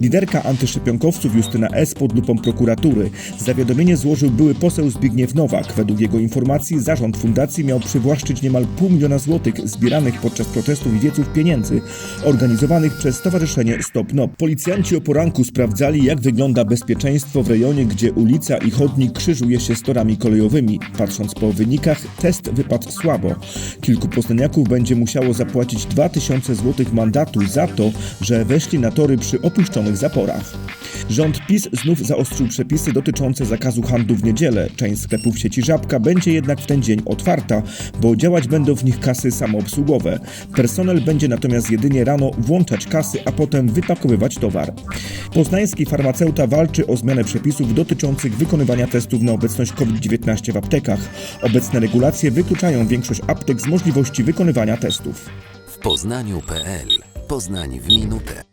Liderka antyszczepionkowców Justyna S. pod lupą prokuratury. Zawiadomienie złożył były poseł Zbigniew Nowak. Według jego informacji zarząd fundacji miał przywłaszczyć niemal pół miliona złotych zbieranych podczas protestów i wieców pieniędzy organizowanych przez Stowarzyszenie Stop NOP. Policjanci o poranku sprawdzali, jak wygląda bezpieczeństwo w rejonie, gdzie ulica i chodnik krzyżuje się z torami kolejowymi. Patrząc po wynikach, test wypadł słabo. Kilku poznaniaków będzie musiało zapłacić 2000 złotych mandatu za to, że weszli na tory przy zaporach. Rząd PiS znów zaostrzył przepisy dotyczące zakazu handlu w niedzielę. Część sklepów sieci Żabka będzie jednak w ten dzień otwarta, bo działać będą w nich kasy samoobsługowe. Personel będzie natomiast jedynie rano włączać kasy, a potem wypakowywać towar. Poznański farmaceuta walczy o zmianę przepisów dotyczących wykonywania testów na obecność COVID-19 w aptekach. Obecne regulacje wykluczają większość aptek z możliwości wykonywania testów. W poznaniu.pl Poznań w minutę.